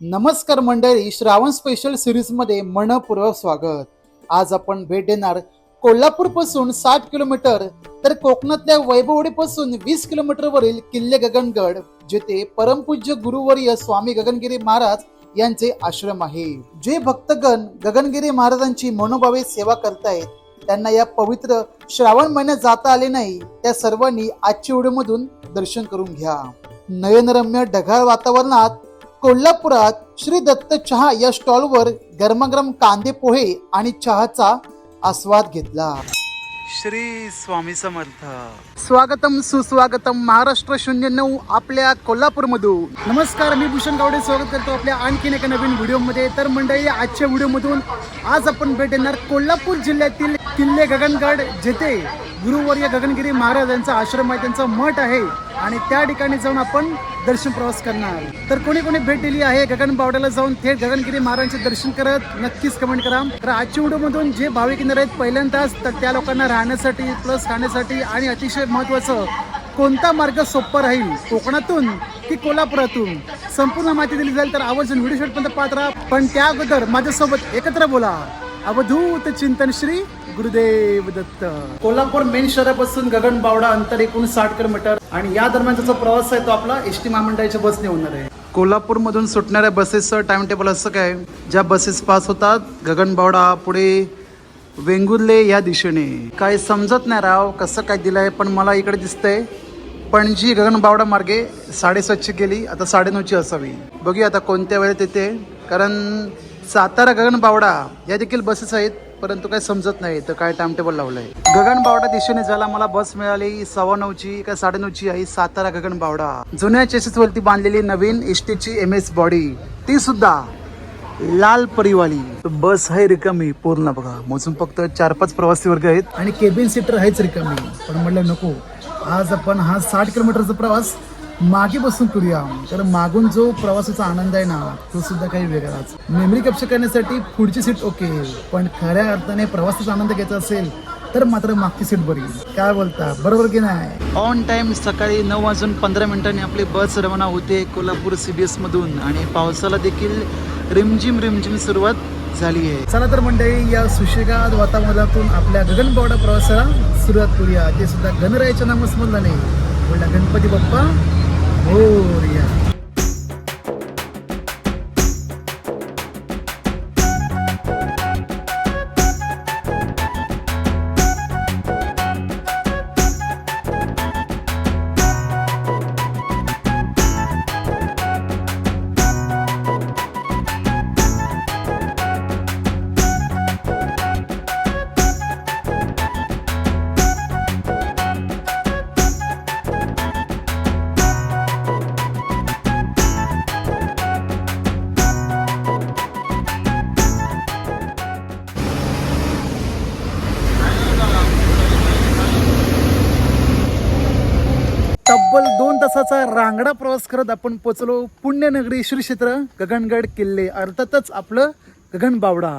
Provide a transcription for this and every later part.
नमस्कार मंडळी श्रावण स्पेशल सिरीजमध्ये मनपूर्वक स्वागत. आज आपण भेट देणार कोल्हापूरपासून साठ किलोमीटर तर कोकणातल्या वैभवडीपासून वीस किलोमीटरवरील किल्ले गगनगड जेथे परमपूज्य गुरुवर्य स्वामी गगनगिरी महाराज यांचे आश्रम आहे. जे भक्तगण गगनगिरी महाराजांची मनोभावे सेवा करतायत त्यांना या पवित्र श्रावण महिन्यात जाता आले नाही त्या सर्वांनी आजच्या व्हिडिओमधून दर्शन करून घ्या. नयनरम्य ढगाळ वातावरणात कोल्हापुरात श्री दत्त चहा या स्टॉलवर गरमागरम कांदे पोहे आणि चहाचा आस्वाद घेतला. श्री स्वामी समर्थ. स्वागतम सुस्वागतम महाराष्ट्र शून्य नऊ आपल्या कोल्हापूर मधून नमस्कार मी भूषण गावडे स्वागत करतो आपल्या आणखीन एका नवीन व्हिडिओमध्ये. तर मंडळी आजच्या व्हिडिओमधून आज आपण भेट देणार कोल्हापूर जिल्ह्यातील किल्ले गगनगड जेथे गुरुवर्य गगनगिरी महाराज यांचा आश्रम आहे त्यांचा मठ आहे. आणि त्या ठिकाणी जाऊन आपण दर्शन प्रवास करणार तर कोणी कोणी भेट दिली आहे गगनबावड्याला जाऊन थेट गगनगिरी महाराजांचे दर्शन करत नक्कीच कमेंट करा. तर आजच्या व्हिडिओमधून जे भाविक येणार आहेत पहिल्यांदाच तर त्या लोकांना राहण्यासाठी प्लस खाण्यासाठी आणि अतिशय महत्त्वाचं कोणता मार्ग सोपा राहील? कोकणातून की कोल्हापुरातून? संपूर्ण माहिती दिली जाईल तर आवर्जून व्हिडिओ शेवटपर्यंत पाहत राहा. पण त्या अगोदर माझ्यासोबत एकत्र बोला. अवधूत चिंतन श्री गुरुदेव दत्त. कोल्हापूर मेन शहरापासून गगन बावडा अंतर एकूण साठ किलोमीटर आणि या दरम्यानचा जो प्रवास आहे तो आपला एस टी महामंडळाच्या बसने होणार आहे. कोल्हापूर मधून सुटणाऱ्या बसेसचं टाइम टेबल असं काय? ज्या बसेस पास होतात गगनबावडा पुढे वेंगुर्ले या दिशेने. काय समजत नाही राव कसं काय दिलंय पण मला इकडे दिसतंय. पणजी गगनबावडा मार्गे साडेसातची गेली आता साडेनऊची असावी. बघूया आता कोणत्या वेळेत येते. कारण सातारा गगनबावडा या देखील बसेस आहेत परंतु काय समजत नाही तर काय टाइम टेबल लावलंय? गगनबावडा दिशेने जायला मला बस मिळाली सव्वा नऊची काय साडेनऊची आहे सातारा गगनबावडा. जुन्या चेसेस वरती बांधलेली नवीन एसटीची एम एस बॉडी ती सुद्धा लाल परिवाली. बस आहे रिकामी पूर्ण बघा. मोजून फक्त चार पाच प्रवासी वर्ग आहेत. आणि केबिन सीटर आहेच रिकामी. पण म्हटलं नको आज आपण हा साठ किलोमीटरचा प्रवास मागे बसून करूया. तर मागून जो प्रवासाचा आनंद आहे ना तो सुद्धा काही वेगळाच मेमरी कॅप्चर करण्यासाठी पुढची सीट ओके पण खऱ्या अर्थाने प्रवासाचा आनंद घ्यायचा असेल तर मात्र मागची सीट बरी. काय बोलता? बरोबर की नाही? ऑन टाइम सकाळी नऊ वाजून पंधरा मिनिटांनी आपली बस रवाना होते कोल्हापूर सी बी एस मधून. आणि पावसाला देखील रिमझिम रिमझिम सुरुवात झाली आहे. चला तर मंडळी या सुशेगाद वातावरणातून आपल्या गगनबावडा प्रवासाला सुरुवात करूया. ते सुद्धा गणरायाच्या नामस्मरणाने. बोलला गणपती बाप्पा मोरया तासाचा रांगडा प्रवास करत आपण पोचलो पुण्यनगरी श्री क्षेत्र गगनगड किल्ले. अर्थातच आपलं गगन बावडा.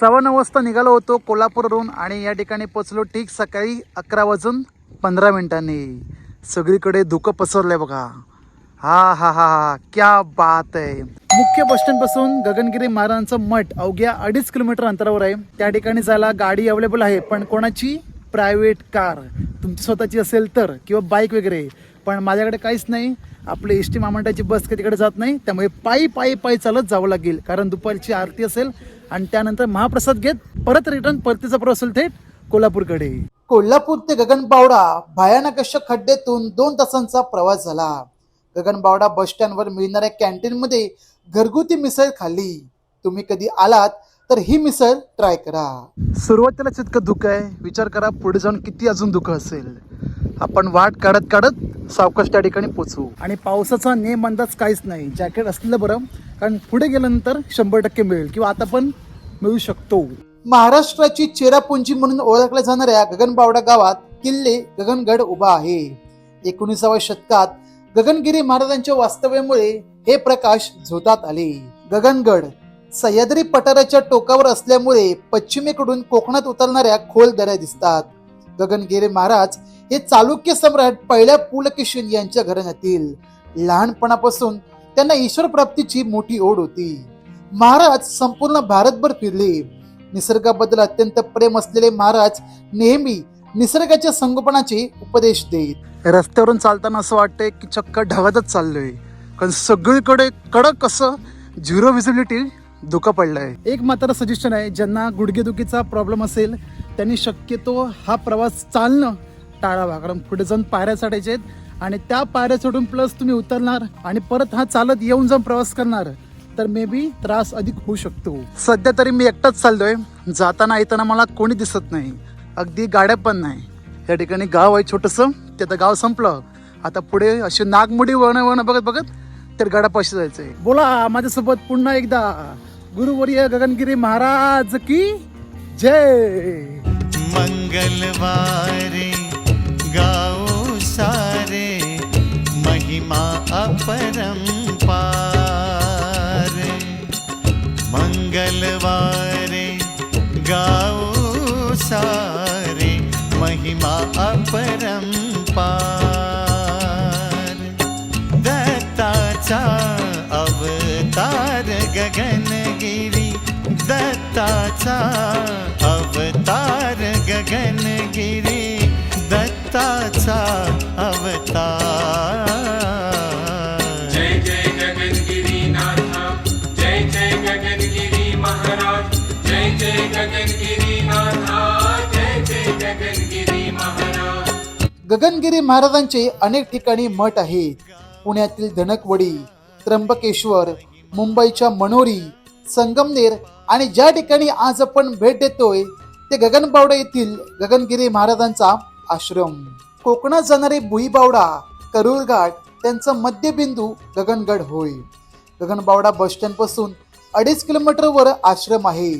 सव्वा नऊ वाजता निघालो होतो कोल्हापूरवरून आणि या ठिकाणी पोचलो ठीक सकाळी अकरा वाजून पंधरा मिनिटांनी. सगळीकडे धुकं पसरलंय बघा. हा हा हा हा क्या बात आहे. मुख्य बस स्टँडपासून गगनगिरी महाराजांचं मठ अवघ्या अडीच किलोमीटर अंतरावर आहे. त्या ठिकाणी जायला गाडी अवेलेबल आहे पण कोणाची? प्रायव्हेट कार तुमची स्वतःची असेल तर किंवा बाईक वगैरे. पण माझ्याकडे काहीच नाही. आपली एस टी महामंडळाची बस तिकडे जात नाही. त्यामुळे पायी पायी पायी चालत जावं लागेल. कारण दुपारची आरती असेल आणि त्यानंतर महाप्रसाद घेत परत रिटर्न परतीचा प्रवास असेल थेट कोल्हापूरकडे. कोल्हापूर ते गगनबावडा भयानक अशा खड्ड्यातून दोन तासांचा प्रवास झाला. गगनबावडा बस स्टँडवर मिळणाऱ्या कॅन्टीनमध्ये घरगुती मिसळ खाल्ली. तुम्ही कधी आलात? तर ही मिसळ ट्राय करा. सुरुवातीलाच इतकं धुकं आहे विचार करा पुढे जाऊन किती अजून धुकं असेल. आपण वाट काढत काढत सावकाश त्या ठिकाणी पोचू. आणि पावसाचा नेम अंदाज काहीच नाही. जॅकेट असलेलं बरं कारण पुढे गेल्यानंतर शंभर टक्के मिळेल किंवा आता पण मिळू शकतो. महाराष्ट्राची चेरापुंजी म्हणून ओळखल्या जाणाऱ्या गगनबावडा गावात किल्ले गगनगड उभा आहे. एकोणीसाव्या शतकात गगनगिरी महाराजांच्या वास्तव्यामुळे हे प्रकाश झोतात आले. गगनगड सह्याद्री पठाराच्या टोकावर असल्यामुळे पश्चिमेकडून कोकणात उतरणाऱ्या खोल दऱ्या दिसतात. गगनगिरी महाराज हे चालुक्य सम्राट पहिल्या पुलकेशिन यांच्या घराण्यातील. लहानपणापासून त्यांना ईश्वर प्राप्तीची मोठी ओढ होती. महाराज संपूर्ण भारतभर फिरले. निसर्गाबद्दल अत्यंत प्रेम असलेले महाराज नेहमी निसर्गाच्या संगोपनाचे उपदेश देत. रस्त्यावरून चालताना असं वाटतंय की चक्क ढगातच चाललोय. कारण सगळीकडे कडक कसं झिरो व्हिजिबिलिटी धोका पडलाय. एक मात्र सजेशन आहे ज्यांना गुडघेदुखीचा प्रॉब्लेम असेल त्यांनी शक्यतो हा प्रवास चालणं टाळावा. कारण पुढे जाऊन पायऱ्या चढायच्या आहेत आणि त्या पायऱ्या चढून प्लस तुम्ही उतरणार आणि परत हा चालत येऊन जाऊन प्रवास करणार तर मे बी त्रास अधिक होऊ शकतो. सध्या तरी मी एकटाच चाललोय. जाताना येताना मला कोणी दिसत नाही. अगदी गाड्या पण नाही. या ठिकाणी गाव आहे छोटंसं. ते आता गाव संपलं. आता पुढे अशी नागमोडी वळण वळण बघत बघत तर गडापाशी जायचंय बोला माझ्यासोबत पुन्हा एकदा गुरुवर्य गगनगिरी महाराज की जय. मंगलवारे गाओ सारे महिमा अपरंपार मंगलवारे गाओ सारे महिमा अपरंपार दत्ताचा अवतार गगनगिरी दत्ताचा अवतार। जय जय गगनगिरी नाथा। जय जय गगनगिरी महाराज। जय जय गगनगिरी नाथा। जय जय गगनगिरी महाराज। गगनगिरी महाराजांचे अनेक ठिकाणी मठ आहेत. पुण्यातील धनकवडी त्र्यंबकेश्वर मुंबईच्या मनोरी संगमनेर आणि ज्या ठिकाणी आज आपण भेट देतोय ते गगनबावडा येथील गगनगिरी महाराजांचा आश्रम. कोकणात जाणारे भुईबावडा करूरघाट त्यांचा मध्यबिंदू गगनगड होय. गगनबावडा बस स्टँडपासून अडीच किलोमीटरवर आश्रम आहे.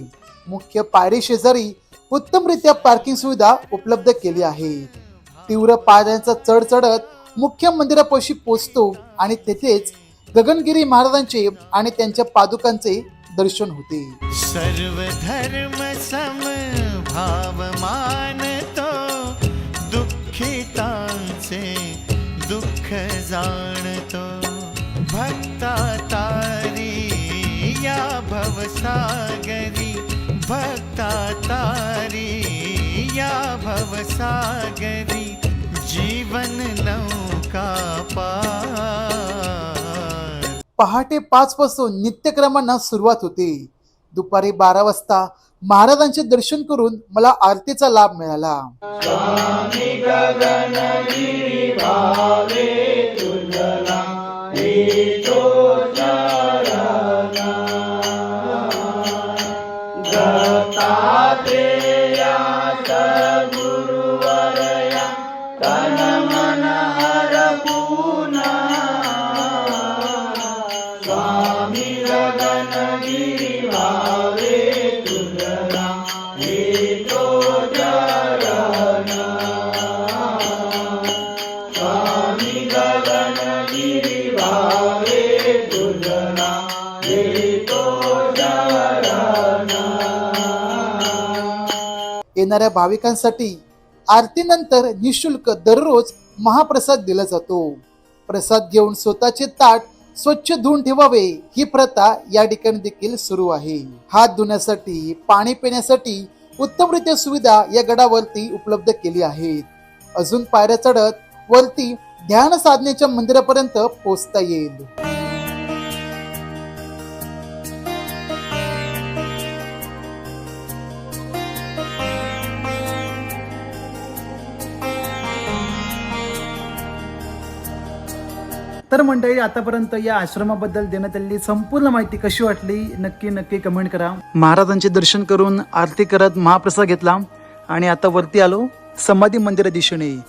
मुख्य पायरी शेजारी उत्तमरित्या पार्किंग सुविधा उपलब्ध केली आहे. तीव्र पायऱ्यांचा चढ चढत मुख्य मंदिरापाशी पोचतो आणि तेथेच गगनगिरी महाराजांचे आणि त्यांच्या पादुकांचे दर्शन होते. सर्व धर्म सम भाव मानतो दुःखितांचे दुःख जाणतो. भक्ता तारी या भवसागरी भक्ता तारी या भवसागरी जीवन नौका पार पहाटे पाच पासून नित्यक्रमांना सुरुवात होते. दुपारी बारा वाजता महाराजांचे दर्शन करून मला आरतीचा लाभ मिळाला. येणाऱ्या भाविकांसाठी आरतीनंतर निशुल्क दररोज महाप्रसाद दिला जातो. प्रसाद घेऊन स्वतःचे ताट स्वच्छ धुवून ठेवावे ही प्रथा या ठिकाणी देखील सुरू आहे. हात धुण्यासाठी पाणी पिण्यासाठी उत्तमरित्या सुविधा या गडावरती उपलब्ध केली आहेत. अजून पायऱ्या चढत वरती ध्यान साधनेच्या मंदिरापर्यंत पोहोचता येईल. तर मंडळी आतापर्यंत या आश्रमाबद्दल देण्यात आलेली संपूर्ण माहिती कशी वाटली नक्की नक्की कमेंट करा. महाराजांचे दर्शन करून आरती करत महाप्रसाद घेतला आणि आता वरती आलो समाधी मंदिरा दिशेने.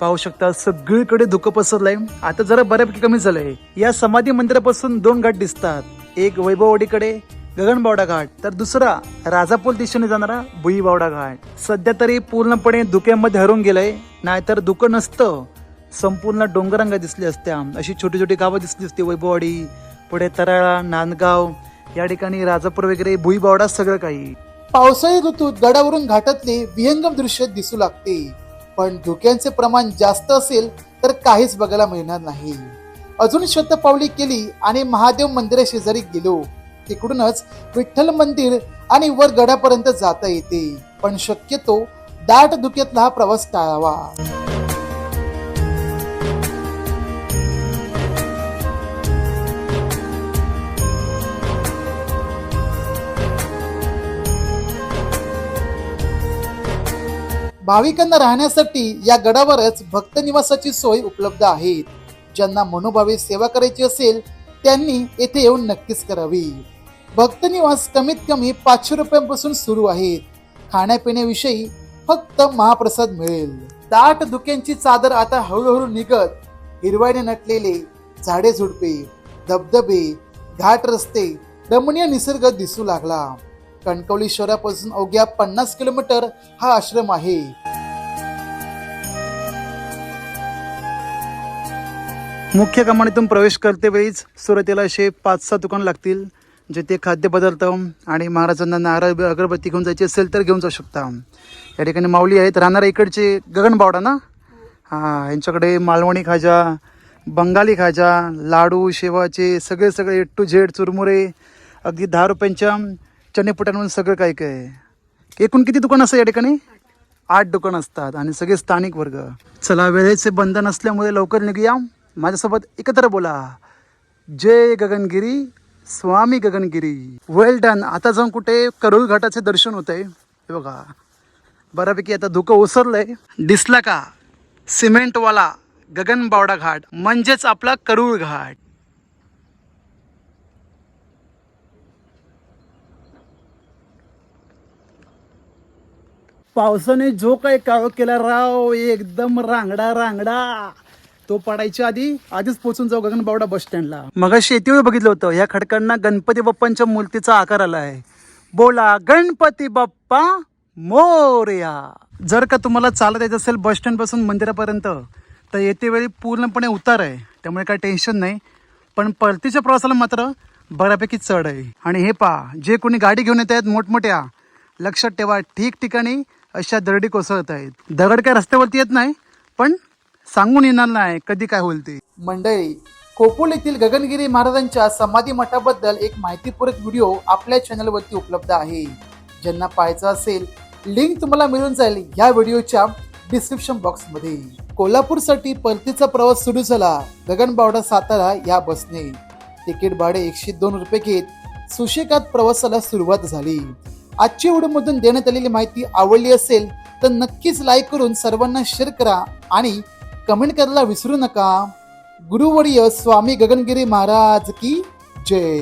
पाहू शकता सगळीकडे धुकं पसरलंय. आता जरा बऱ्यापैकी कमी झालंय. या समाधी मंदिरापासून दोन घाट दिसतात. एक वैभववाडीकडे गगनबावडा घाट. तर दुसरा राजापूर दिशेने जाणारा भुईबावडा घाट. सध्या तरी पूर्णपणे धुक्यामध्ये हरून गेलंय. नाहीतर धुकं नसतं. संपूर्ण डोंगरांगा दिसली असत्या अशी छोटी छोटी गावं दिसली असते वैभववाडी पुढे तराळा नांदगाव या ठिकाणी राजापूर वगैरे भुईबावडा सगळं काही. पावसाळी ऋतूत गडावरून घाटातले विहंगम दृश्य दिसू लागते. पण धुक्यांचे प्रमाण जास्त असेल तर काहीच बघायला मिळणार नाही. अजून शतपावली केली आणि महादेव मंदिरा शेजारी गेलो. तिकडूनच विठ्ठल मंदिर आणि वर गडापर्यंत जाता येते. पण शक्यतो दाट धुक्यातला हा प्रवास टाळावा. भाविकांना राहण्यासाठी या गडावरच भक्त निवासाची सोय उपलब्ध आहे. ज्यांना मनोभावे सेवा करायची असेल त्यांनी येथे येऊन नक्कीच करावी. भक्त निवास कमीत कमी पाचशे रुपयांपासून सुरू आहेत खाण्यापिण्याविषयी फक्त महाप्रसाद मिळेल. दाट धुक्यांची चादर आता हळूहळू निघत हिरवाईने नटलेले झाडे झुडपे धबधबे घाट रस्ते रमणीय निसर्ग दिसू लागला. कणकवली शहरापासून अवघ्या पन्नास किलोमीटर हा आश्रम आहे. मुख्य कमानीतून प्रवेश करते वेळीच सुरुवातीला असे पाच सहा दुकान लागतील जे ते खाद्यपदार्थ आणि महाराजांना नारळ अगरबत्ती घेऊन जायची असेल तर घेऊन जाऊ शकता. या ठिकाणी माऊली आहेत राहणारा इकडचे गगनबावडा ना? हां यांच्याकडे मालवणी खाजा बंगाली खाजा लाडू शेवाचे सगळे सगळे ए टू झेड चुरमुरे अगदी दहा रुपयांच्या चणेपुट्यांमधून सगळं काय काय एकूण किती दुकान असतं या ठिकाणी? आठ दुकान असतात आणि सगळे स्थानिक वर्ग. चला वेळेचे बंधन असल्यामुळे लवकर निघूया. माझ्यासोबत एकत्र बोला. जय गगनगिरी स्वामी गगनगिरी. वेल डन आता जाऊन कुठे? करूळ घाटाचे दर्शन होत आहे हे बघा. बऱ्यापैकी आता धुकं ओसरलंय. दिसला का? सिमेंटवाला गगनबावडा घाट म्हणजेच आपला करुळ घाट. पावसाने जो काही काळ केला राव एकदम रांगडा रांगडा. तो पडायच्या आधी आधीच पोचून जाऊ गगनबावडा बस स्टँडला. मग शेतीवर बघितलं होतं. या खडकांना गणपती बाप्पांच्या मूर्तीचा आकार आला आहे. बोला गणपती बाप्पा मोरया. जर का तुम्हाला चालत यायचं असेल बस स्टँडपासून मंदिरापर्यंत तर येते वेळी पूर्णपणे उतार आहे. त्यामुळे काय टेन्शन नाही. पण परतीच्या प्रवासाला मात्र बऱ्यापैकी चढ आहे. आणि हे पहा जे कोणी गाडी घेऊन येत आहेत मोठमोठ्या लक्षात ठेवा ठिकठिकाणी अशा दरडी कोसळत आहेत. दगड काय रस्त्यावरती येत नाही पण सांगून येणार नाही कधी काय होईल ते. मंडळी कोपोल येथील गगनगिरी महाराजांच्या समाधी मठाबद्दल एक माहितीपूरक व्हिडिओ आपल्या चॅनलवरती उपलब्ध आहे. ज्यांना पाहायचं असेल लिंक तुम्हाला मिळून जाईल या व्हिडिओच्या डिस्क्रिप्शन बॉक्समध्ये कोल्हापूरसाठी परतीचा प्रवास सुरू झाला गगनबावडा सातारा या बसने तिकीट भाडे एकशे दोन रुपये घेत सुशेकात प्रवासाला सुरुवात झाली. आजची व्हिडिओमधून देण्यात आलेली माहिती आवडली असेल तर नक्कीच लाईक करून सर्वांना शेअर करा आणि कमेंट करायला विसरू नका. गुरुवर्य स्वामी गगनगिरी महाराज की जय.